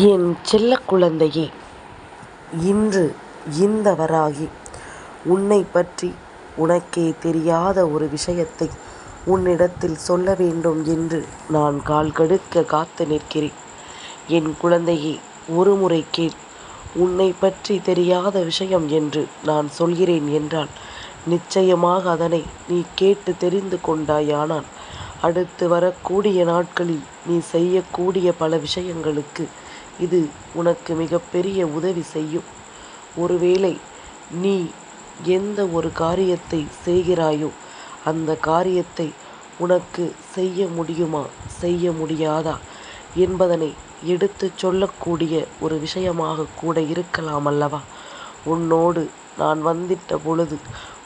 என் செல்ல குழந்தையே இன்று இந்தவராகி உன்னை பற்றி உனக்கே தெரியாத ஒரு விஷயத்தை உன்னிடத்தில் சொல்ல வேண்டும் என்று நான் கால் கடுக்க காத்து நிற்கிறேன். என் குழந்தையை ஒரு முறை கேள். உன்னை பற்றி தெரியாத விஷயம் என்று நான் சொல்கிறேன் என்றால் நிச்சயமாக அதனை நீ கேட்டு தெரிந்து கொண்டாயானால் அடுத்து வரக்கூடிய நாட்களில் நீ செய்யக்கூடிய பல விஷயங்களுக்கு இது உனக்கு மிகப்பெரிய உதவி செய்யும். ஒருவேளை நீ எந்த ஒரு காரியத்தை செய்கிறாயோ அந்த காரியத்தை உனக்கு செய்ய முடியுமா செய்ய முடியாதா என்பதனை எடுத்துச் சொல்லக்கூடிய ஒரு விஷயமாக கூட இருக்கலாம் அல்லவா? உன்னோடு நான் வந்திட்ட பொழுது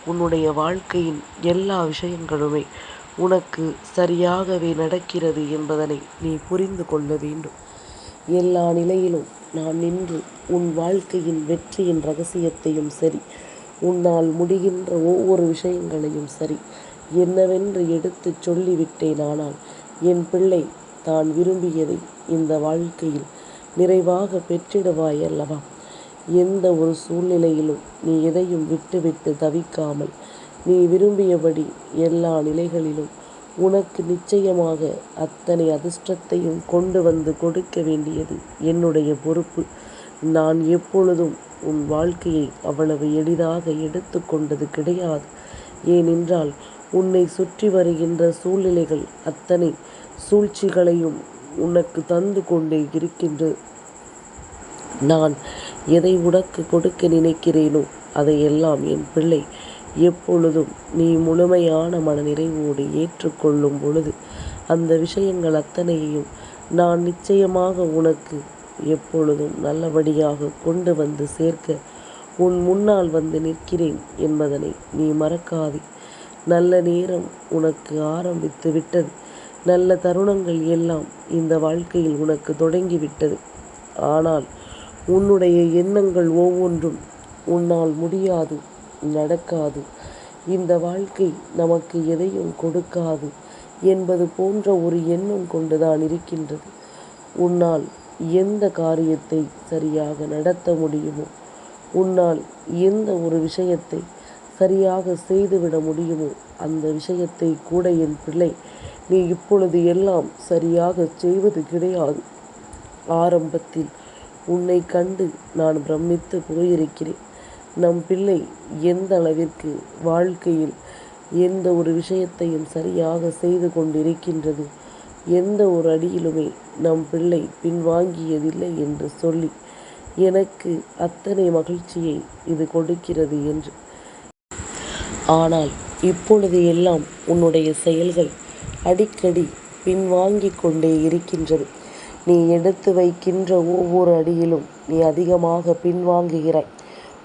உன்னுடைய வாழ்க்கையின் எல்லா விஷயங்களுமே உனக்கு சரியாகவே நடக்கிறது என்பதனை நீ புரிந்து கொள்ள வேண்டும். எல்லா நிலையிலும் நான் நின்று உன் வாழ்க்கையின் வெற்றியின் ரகசியத்தையும் சரி உன்னால் முடிகின்ற ஒவ்வொரு விஷயங்களையும் சரி என்னவென்று எடுத்துச் சொல்லிவிட்டேனானால் என் பிள்ளை தான் விரும்பியதை இந்த வாழ்க்கையில் நிறைவாக பெற்றிடுவாய் அல்லவா? எந்த ஒரு சூழ்நிலையிலும் நீ எதையும் விட்டுவிட்டு தவிக்காமல் நீ விரும்பியபடி எல்லா நிலைகளிலும் உனக்கு நிச்சயமாக அத்தனை அதிர்ஷ்டத்தையும் கொண்டு வந்து கொடுக்க வேண்டியது என்னுடைய பொறுப்பு. நான் எப்பொழுதும் உன் வாழ்க்கையை அவ்வளவு எளிதாக எடுத்துக்கொண்டது கிடையாது. ஏனென்றால் உன்னை சுற்றி வருகின்ற சூழ்நிலைகள் அத்தனை சூழ்ச்சிகளையும் உனக்கு தந்து கொண்டே இருக்கின்றது. நான் எதை உனக்கு கொடுக்க நினைக்கிறேனோ அதையெல்லாம் என் பிள்ளை எப்பொழுதும் நீ முழுமையான மனநிறைவோடு ஏற்றுக்கொள்ளும் பொழுது அந்த விஷயங்கள் அத்தனையையும் நான் நிச்சயமாக உனக்கு எப்பொழுதும் நல்லபடியாக கொண்டு வந்து சேர்க்க உன் முன்னால் வந்து நிற்கிறேன் என்பதனை நீ மறக்காதே. நல்ல நேரம் உனக்கு ஆரம்பித்து விட்டது. நல்ல தருணங்கள் எல்லாம் இந்த வாழ்க்கையில் உனக்கு தொடங்கிவிட்டது. ஆனால் உன்னுடைய எண்ணங்கள் ஒவ்வொன்றும் உன்னால் முடியாது நடக்காது இந்த வாழ்க்கை நமக்கு எதையும் கொடுக்காது என்பது போன்ற ஒரு எண்ணம் கொண்டுதான் இருக்கின்றது. உன்னால் எந்த காரியத்தை சரியாக நடத்த முடியுமோ உன்னால் எந்த ஒரு விஷயத்தை சரியாக செய்துவிட முடியுமோ அந்த விஷயத்தை கூட என் பிள்ளை நீ இப்பொழுது எல்லாம் சரியாக செய்வது கிடையாது. ஆரம்பத்தில் உன்னை கண்டு நான் பிரமித்து போயிருக்கிறேன். நம் பிள்ளை எந்த அளவிற்கு வாழ்க்கையில் எந்த ஒரு விஷயத்தையும் சரியாக செய்து கொண்டிருக்கின்றது. எந்த ஒரு அடியிலுமே நம் பிள்ளை பின்வாங்கியதில்லை என்று சொல்லி எனக்கு அத்தனை மகிழ்ச்சியை இது கொடுக்கிறது என்று. ஆனால் இப்பொழுது எல்லாம் உன்னுடைய செயல்கள் அடிக்கடி பின்வாங்கிக் கொண்டே இருக்கின்றது. நீ எடுத்து வைக்கின்ற ஒவ்வொரு அடியிலும் நீ அதிகமாக பின்வாங்குகிறாய்.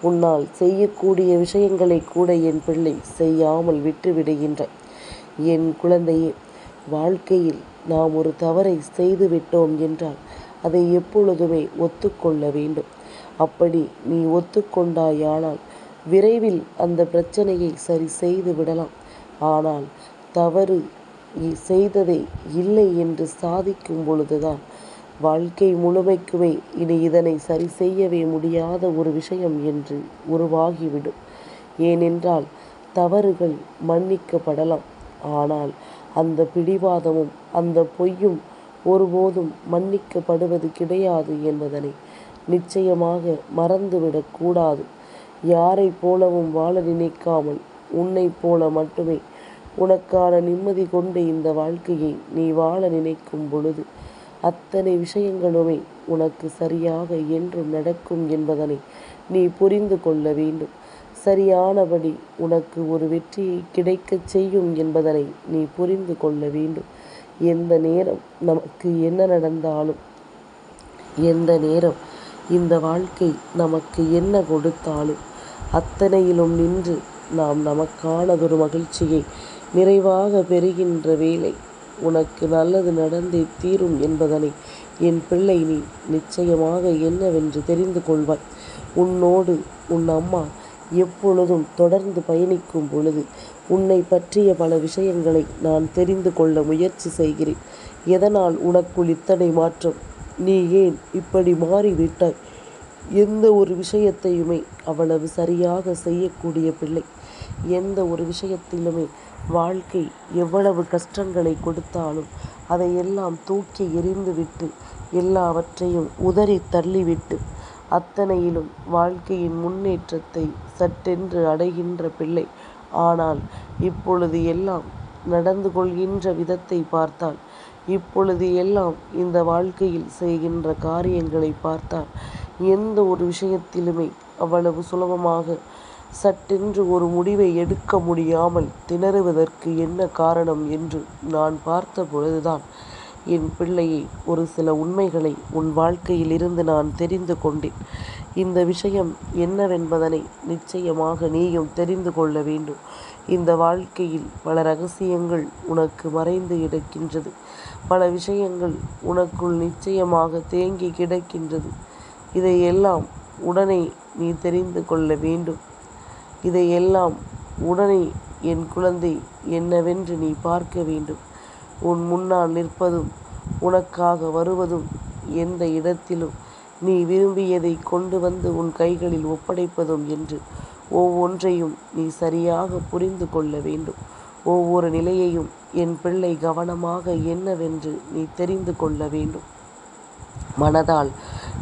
உன்னால் செய்யக்கூடிய விஷயங்களை கூட என் பிள்ளை செய்யாமல் விட்டுவிடுகின்றாய். என் குழந்தையே வாழ்க்கையில் நாம் ஒரு தவறை செய்து விட்டோம் என்றால் அதை எப்பொழுதுமே ஒத்துக்கொள்ள வேண்டும். அப்படி நீ ஒத்துக்கொண்டாயானால் விரைவில் அந்த பிரச்சனையை சரி செய்து விடலாம். ஆனால் தவறு செய்ததே இல்லை என்று சாதிக்கும் பொழுதுதான் வாழ்க்கை முழுமைக்குமே இனி இதனை சரி செய்யவே முடியாத ஒரு விஷயம் என்று உருவாகிவிடும். ஏனென்றால் தவறுகள் மன்னிக்கப்படலாம். ஆனால் அந்த பிடிவாதமும் அந்த பொய்யும் ஒருபோதும் மன்னிக்கப்படுவது கிடையாது என்பதனை நிச்சயமாக மறந்துவிடக்கூடாது யாரை யாரைப் போலவும் வாழ நினைக்காமல் உன்னைப் போல மட்டுமே உனக்கான நிம்மதி கொண்டு இந்த வாழ்க்கையை நீ வாழ நினைக்கும் பொழுது அத்தனை விஷயங்களுமே உனக்கு சரியாக என்றும் நடக்கும் என்பதனை நீ புரிந்து கொள்ள வேண்டும். சரியானபடி உனக்கு ஒரு வெற்றியை கிடைக்கச் செய்யும் என்பதனை நீ புரிந்து கொள்ள வேண்டும். எந்த நேரம் நமக்கு என்ன நடந்தாலும் எந்த நேரம் இந்த வாழ்க்கை நமக்கு என்ன கொடுத்தாலும் அத்தனையிலும் நின்று நாம் நமக்கானதொரு மகிழ்ச்சியை நிறைவாக பெறுகின்ற வேலை உனக்கு நல்லது நடந்தே தீரும் என்பதனை என் பிள்ளை நீ நிச்சயமாக என்னவென்று தெரிந்து கொள்வாய். உன்னோடு உன் அம்மா எப்பொழுதும் தொடர்ந்து பயணிக்கும் பொழுது உன்னை பற்றிய பல விஷயங்களை நான் தெரிந்து கொள்ள முயற்சி செய்கிறேன். எதனால் உனக்குள் இத்தனை மாற்றம்? நீ ஏன் இப்படி மாறிவிட்டாய் எந்த ஒரு விஷயத்தையுமே அவ்வளவு சரியாக செய்யக்கூடிய பிள்ளை எந்த ஒரு விஷயத்திலுமே வாழ்க்கை எவ்வளவு கஷ்டங்களை கொடுத்தாலும் அதையெல்லாம் தூக்கி எறிந்துவிட்டு எல்லாவற்றையும் உதறி தள்ளிவிட்டு அத்தனையிலும் வாழ்க்கையின் முன்னேற்றத்தை சட்டென்று அடைகின்ற பிள்ளை. ஆனால் இப்பொழுது எல்லாம் நடந்து கொள்கின்ற விதத்தை பார்த்தால் இப்பொழுது எல்லாம் இந்த வாழ்க்கையில் செய்கின்ற காரியங்களை பார்த்தால் எந்த ஒரு விஷயத்திலுமே அவ்வளவு சுலபமாக சட்டென்று ஒரு முடிவை எடுக்க முடியாமல் திணறுவதற்கு என்ன காரணம் என்று நான் பார்த்த பொழுதுதான் என் பிள்ளையை ஒரு சில உண்மைகளை உன் வாழ்க்கையில் இருந்து நான் தெரிந்து கொண்டேன். இந்த விஷயம் என்னவென்பதனை நிச்சயமாக நீயும் தெரிந்து கொள்ள வேண்டும். இந்த வாழ்க்கையில் பல ரகசியங்கள் உனக்கு மறைந்து கிடக்கின்றது பல விஷயங்கள் உனக்குள் நிச்சயமாக தேங்கி கிடக்கின்றது. இதையெல்லாம் உடனே நீ தெரிந்து கொள்ள வேண்டும். இதையெல்லாம் உடனே என் குழந்தை என்னவென்று நீ பார்க்க வேண்டும். உன் முன்னால் நிற்பதும் உனக்காக வருவதும் எந்த இடத்திலும் நீ விரும்பியதை கொண்டு வந்து உன் கைகளில் ஒப்படைப்பதும் என்று ஒவ்வொன்றையும் நீ சரியாக புரிந்து கொள்ள வேண்டும். ஒவ்வொரு நிலையையும் என் பிள்ளை கவனமாக என்னவென்று நீ தெரிந்து கொள்ள வேண்டும். மனதால்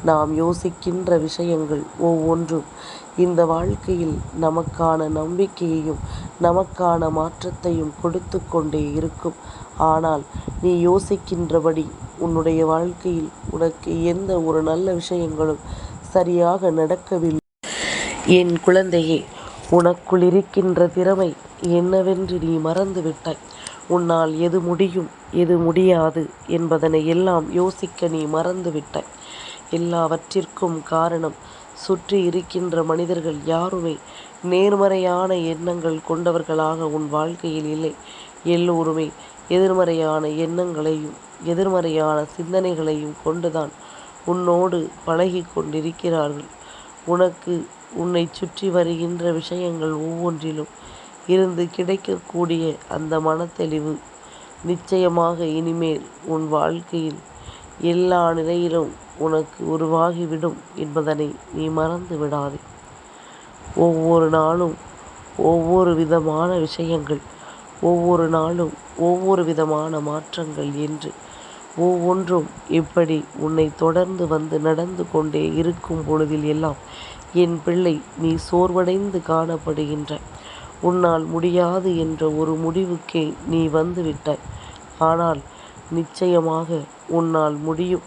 நாம் யோசிக்கின்ற விஷயங்கள் ஒவ்வொன்றும் இந்த வாழ்க்கையில் நமக்கான நம்பிக்கையையும் நமக்கான மாற்றத்தையும் கொடுத்து கொண்டே இருக்கும். ஆனால் நீ யோசிக்கின்றபடி உன்னுடைய வாழ்க்கையில் உனக்கு எந்த ஒரு நல்ல விஷயங்களும் சரியாக நடக்கவில்லை. என் குழந்தையே உனக்குள் இருக்கின்ற திறமை என்னவென்று நீ மறந்து விட்டாய் உன்னால் எது முடியும் எது முடியாது என்பதனை எல்லாம் யோசிக்க நீ மறந்துவிட்டாய். எல்லாவற்றிற்கும் காரணம் சுற்றி இருக்கின்ற மனிதர்கள் யாருமே? நேர்மறையான எண்ணங்கள் கொண்டவர்களாக உன் வாழ்க்கையில் இல்லை. எல்லோருமே எதிர்மறையான எண்ணங்களையும் எதிர்மறையான சிந்தனைகளையும் கொண்டுதான் உன்னோடு பழகி கொண்டிருக்கிறார்கள் உனக்கு உன்னை சுற்றி வருகின்ற விஷயங்கள் ஒவ்வொன்றிலும் இருந்து கிடைக்கக்கூடிய அந்த மனத்தெளிவு நிச்சயமாக இனிமேல் உன் வாழ்க்கையில் எல்லா நிலையிலும் உனக்கு உருவாகிவிடும் என்பதனை நீ மறந்து விடாதே. ஒவ்வொரு நாளும் ஒவ்வொரு விதமான விஷயங்கள் ஒவ்வொரு நாளும் ஒவ்வொரு விதமான மாற்றங்கள் என்று ஒவ்வொன்றும் இப்படி உன்னை தொடர்ந்து வந்து நடந்து கொண்டே இருக்கும் பொழுதில் எல்லாம் என் பிள்ளை நீ சோர்வடைந்து காணப்படுகின்ற உன்னால் முடியாது என்ற ஒரு முடிவுக்கே நீ வந்துவிட்டாய் ஆனால் நிச்சயமாக உன்னால் முடியும்.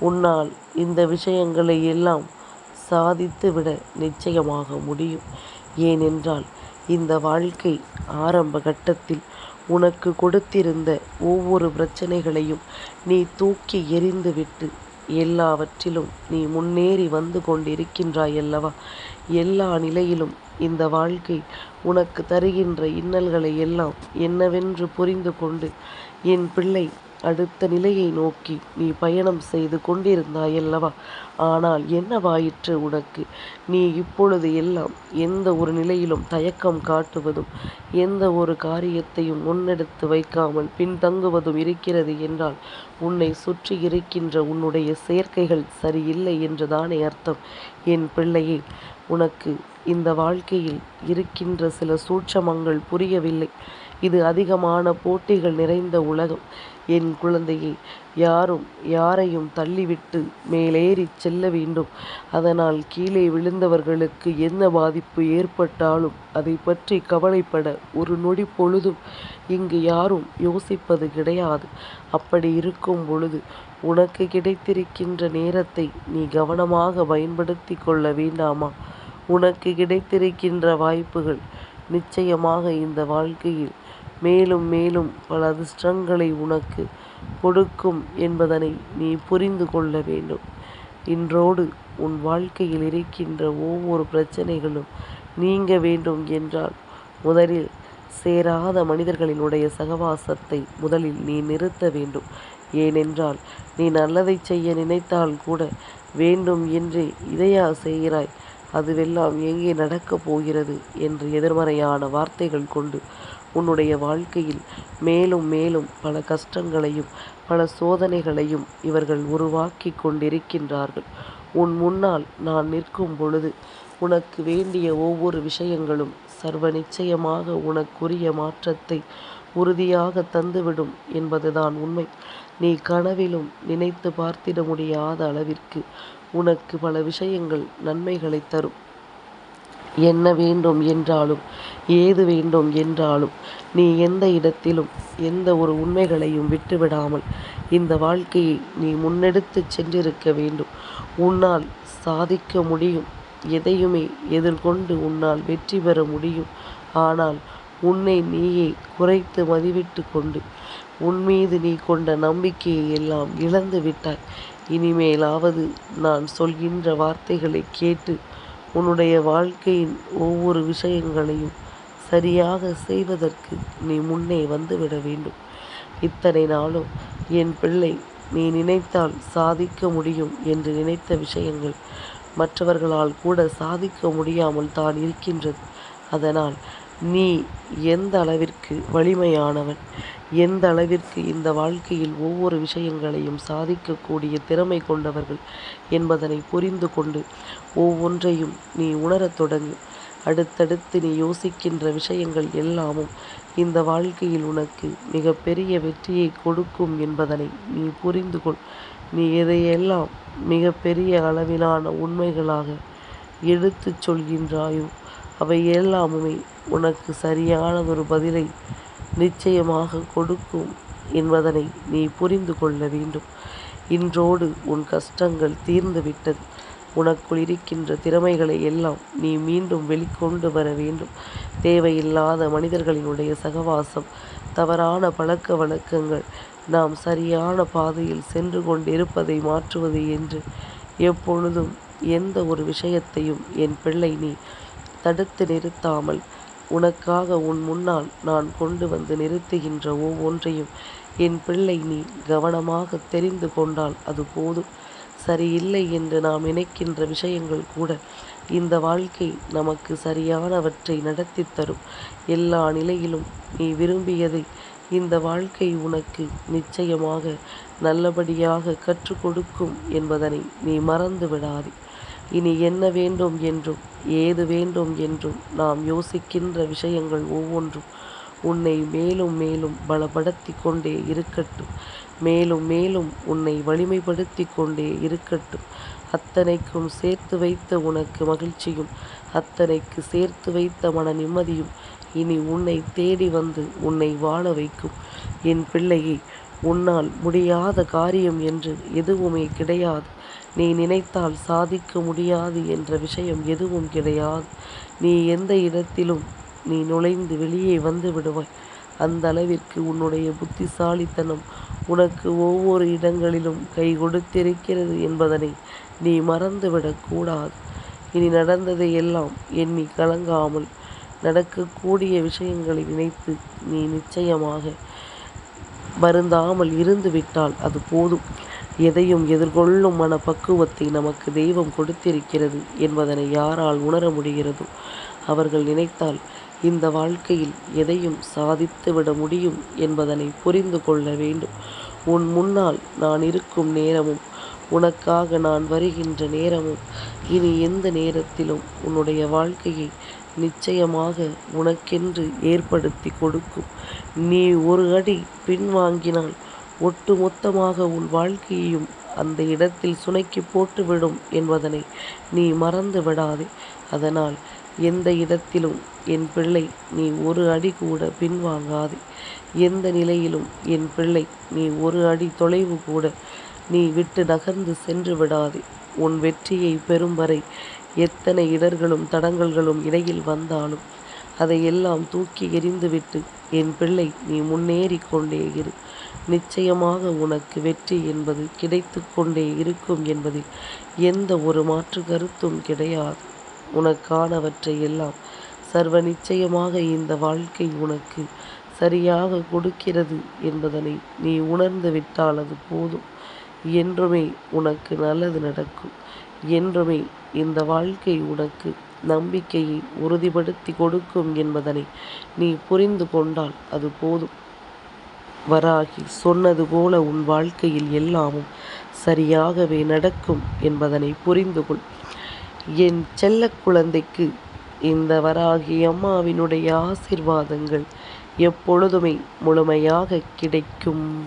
உன்னால் இந்த விஷயங்களை எல்லாம் சாதித்துவிட நிச்சயமாக முடியும். ஏனென்றால் இந்த வாழ்க்கை ஆரம்ப கட்டத்தில் உனக்கு கொடுத்திருந்த ஒவ்வொரு பிரச்சனைகளையும் நீ தூக்கி எறிந்துவிட்டு எல்லாவற்றிலும் நீ முன்னேறி வந்து கொண்டிருக்கின்றாய் அல்லவா? எல்லா நிலையிலும் இந்த வாழ்க்கை உனக்கு தருகின்ற இன்னல்களை எல்லாம் என்னவென்று புரிந்து கொண்டு என் பிள்ளை அடுத்த நிலையை நோக்கி நீ பயணம் செய்து கொண்டிருந்தாயல்லவா ஆனால் என்னவாயிற்று உனக்கு? நீ இப்பொழுது எல்லாம் எந்த ஒரு நிலையிலும் தயக்கம் காட்டுவதும் எந்த ஒரு காரியத்தையும் முன்னெடுத்து வைக்காமல் பின்தங்குவதும் இருக்கிறது என்றால் உன்னை சுற்றி இருக்கின்ற உன்னுடைய செயற்கைகள் சரியில்லை என்றுதானே அர்த்தம்? என் பிள்ளையே உனக்கு இந்த வாழ்க்கையில் இருக்கின்ற சில சூட்சமங்கள் புரியவில்லை. இது அதிகமான போட்டிகள் நிறைந்த உலகம். என் குழந்தையை யாரும் யாரையும் தள்ளிவிட்டு மேலேறிச் செல்ல வேண்டும். அதனால் கீழே விழுந்தவர்களுக்கு என்ன பாதிப்பு ஏற்பட்டாலும் அதை பற்றி கவலைப்பட ஒரு நொடி பொழுதும் இங்கு யாரும் யோசிப்பது கிடையாது. அப்படி இருக்கும் பொழுது உனக்கு கிடைத்திருக்கின்ற நேரத்தை நீ கவனமாக பயன்படுத்தி கொள்ள வேண்டாமா? உனக்கு கிடைத்திருக்கின்ற வாய்ப்புகள் நிச்சயமாக இந்த வாழ்க்கையில் மேலும் மேலும் பல அதிர்ஷ்டங்களை உனக்கு கொடுக்கும் என்பதனை நீ புரிந்து கொள்ள வேண்டும். இன்றோடு உன் வாழ்க்கையில் இருக்கின்ற ஒவ்வொரு பிரச்சனைகளும் நீங்க வேண்டும் என்றால் முதலில் சேராத மனிதர்களினுடைய சகவாசத்தை முதலில் நீ நிறுத்த வேண்டும். ஏனென்றால் நீ நல்லதை செய்ய நினைத்தால் கூட வேண்டும் என்றே இதையா செய்கிறாய்? அதுவெல்லாம் எங்கே நடக்கப் போகிறது? என்று எதிர்மறையான வார்த்தைகள் கொண்டு உன்னுடைய வாழ்க்கையில் மேலும் மேலும் பல கஷ்டங்களையும் பல சோதனைகளையும் இவர்கள் உருவாக்கி கொண்டிருக்கின்றார்கள். உன் முன்னால் நான் நிற்கும் பொழுது உனக்கு வேண்டிய ஒவ்வொரு விஷயங்களும் சர்வ நிச்சயமாக உனக்குரிய மாற்றத்தை உறுதியாக தந்துவிடும் என்பதுதான் உண்மை. நீ கனவிலும் நினைத்து பார்த்திட முடியாத அளவிற்கு உனக்கு பல விஷயங்கள் நன்மைகளை தரும். என்ன வேண்டும் என்றாலும் ஏது வேண்டும் என்றாலும் நீ எந்த இடத்திலும் எந்த ஒரு உண்மைகளையும் விட்டுவிடாமல் இந்த வாழ்க்கையை நீ முன்னெடுத்து சென்றிருக்க வேண்டும். உன்னால் சாதிக்க முடியும். எதையுமே எதிர்கொண்டு உன்னால் வெற்றி பெற முடியும். ஆனால் உன்னை நீயே குறைத்து மதிவிட்டு கொண்டு உன் மீது நீ கொண்ட நம்பிக்கையை எல்லாம் இழந்து விட்டாய் இனிமேலாவது நான் சொல்கின்ற வார்த்தைகளை கேட்டு உன்னுடைய வாழ்க்கையின் ஒவ்வொரு விஷயங்களையும் சரியாக செய்வதற்கு நீ முன்னே வந்துவிட வேண்டும். இத்தனை நாளும் என் பிள்ளை நீ நினைத்தால் சாதிக்க முடியும் என்று நினைத்த விஷயங்கள் மற்றவர்களால் கூட சாதிக்க முடியாமல் தான் இருக்கின்றது. அதனால் நீ எந்த அளவிற்கு வலிமையானவன்? எந்த அளவிற்கு இந்த வாழ்க்கையில் ஒவ்வொரு விஷயங்களையும் சாதிக்கக்கூடிய திறமை கொண்டவர்கள் என்பதனை புரிந்து கொண்டு ஒவ்வொன்றையும் நீ உணரத் தொடங்கு. அடுத்தடுத்து நீ யோசிக்கின்ற விஷயங்கள் எல்லாமும் இந்த வாழ்க்கையில் உனக்கு மிகப்பெரிய வெற்றியை கொடுக்கும் என்பதனை நீ புரிந்து கொள். நீ எதையெல்லாம் மிகப்பெரிய அளவிலான உண்மைகளாக எடுத்துச் சொல்கின்றாயோ அவை எல்லாமுமே உனக்கு சரியானதொரு பதிலை நிச்சயமாக கொடுக்கும் என்பதனை நீ புரிந்து கொள்ள வேண்டும். இன்றோடு உன் கஷ்டங்கள் தீர்ந்துவிட்டது உனக்குள் இருக்கின்ற திறமைகளை எல்லாம் நீ மீண்டும் வெளிக்கொண்டு வர வேண்டும். தேவையில்லாத மனிதர்களினுடைய சகவாசம் தவறான பழக்க வழக்கங்கள் நாம் சரியான பாதையில் சென்று கொண்டிருப்பதை மாற்றுவது என்று எப்பொழுதும் எந்த ஒரு விஷயத்தையும் என் பிள்ளை நீ தடுத்து நிறுத்தாமல் உனக்காக உன் முன்னால் நான் கொண்டு வந்து நிறுத்துகின்ற ஒவ்வொன்றையும் என் பிள்ளை நீ கவனமாக தெரிந்து கொண்டால் அது போதும். சரியில்லை என்று நாம் நினைக்கின்ற விஷயங்கள் கூட இந்த வாழ்க்கை நமக்கு சரியானவற்றை நடத்தி தரும். எல்லா நிலையிலும் நீ விரும்பியதை இந்த வாழ்க்கை உனக்கு நிச்சயமாக நல்லபடியாக கற்றுக் கொடுக்கும் என்பதனை நீ மறந்து விடாதே இனி என்ன வேண்டும் என்றும் ஏது வேண்டும் என்றும் நாம் யோசிக்கின்ற விஷயங்கள் ஒவ்வொன்றும் உன்னை மேலும் மேலும் பலப்படுத்தி கொண்டே இருக்கட்டும். மேலும் மேலும் உன்னை வலிமைப்படுத்தி கொண்டே இருக்கட்டும். அத்தனைக்கும் சேர்த்து வைத்த உனக்கு மகிழ்ச்சியும் அத்தனைக்கு சேர்த்து வைத்த மன நிம்மதியும் இனி உன்னை தேடி வந்து உன்னை வாழ வைக்கும். என் பிள்ளையை உன்னால் முடியாத காரியம் என்று எதுவுமே கிடையாது. நீ நினைத்தால் சாதிக்க முடியாது என்ற விஷயம் எதுவும் கிடையாது. நீ எந்த இடத்திலும் நீ நுழைந்து வெளியே வந்து விடுவாய். அந்த அளவிற்கு உன்னுடைய புத்திசாலித்தனம் உனக்கு ஒவ்வொரு இடங்களிலும் கை கொடுத்திருக்கிறது என்பதனை நீ மறந்துவிடக்கூடாது இனி நடந்ததை எல்லாம் எண்ணி கலங்காமல் நடக்கக்கூடிய விஷயங்களை நினைத்து நீ நிச்சயமாக வருந்தாமல் இருந்து விட்டால் அது போதும். எதையும் எதிர்கொள்ளும் மன பக்குவத்தை நமக்கு தெய்வம் கொடுத்திருக்கிறது என்பதனை யாரால் உணர முடிகிறதோ அவர்கள் நினைத்தால் இந்த வாழ்க்கையில் எதையும் சாதித்து விட முடியும் என்பதனை புரிந்து கொள்ள வேண்டும். உன் முன்னால் நான் இருக்கும் நேரமும் உனக்காக நான் வருகின்ற நேரமும் இனி எந்த நேரத்திலும் உன்னுடைய வாழ்க்கையை நிச்சயமாக உனக்கென்று ஏற்படுத்தி கொடுக்கும். நீ ஒரு அடி பின்வாங்கினால் ஒட்டு மொத்தமாக உன் வாழ்க்கையையும் அந்த இடத்தில் சுனைக்கு போட்டுவிடும் என்பதனை நீ மறந்து விடாதே. அதனால் எந்த இடத்திலும் என் பிள்ளை நீ ஒரு அடி கூட பின்வாங்காதே. எந்த நிலையிலும் என் பிள்ளை நீ ஒரு அடி தொலைவு கூட நீ விட்டு நகர்ந்து சென்று விடாதே. உன் வெற்றியை பெறும் வரை எத்தனை இடர்களும் தடங்கல்களும் இடையில் வந்தாலும் அதையெல்லாம் தூக்கி எறிந்துவிட்டு என் பிள்ளை நீ முன்னேறி கொண்டே இரு. நிச்சயமாக உனக்கு வெற்றி என்பது கிடைத்து கொண்டே இருக்கும் என்பதில் எந்த ஒரு மாற்று கருத்தும் கிடையாது. உனக்கானவற்றை எல்லாம் சர்வ நிச்சயமாக இந்த வாழ்க்கை உனக்கு சரியாக கொடுக்கிறது என்பதனை நீ உணர்ந்து விட்டால் அது போதும். என்றுமே உனக்கு நல்லது நடக்கும். என்றுமே இந்த வாழ்க்கை உனக்கு நம்பிக்கையை உறுதிப்படுத்தி கொடுக்கும் என்பதனை நீ புரிந்து கொண்டால் அது போதும். வராகி சொன்னது போல உன் வாழ்க்கையில் எல்லாமும் சரியாகவே நடக்கும் என்பதனை புரிந்து கொள். என் செல்ல குழந்தைக்கு இந்த வராகி அம்மாவினுடைய ஆசிர்வாதங்கள் எப்பொழுதுமே முழுமையாக கிடைக்கும்.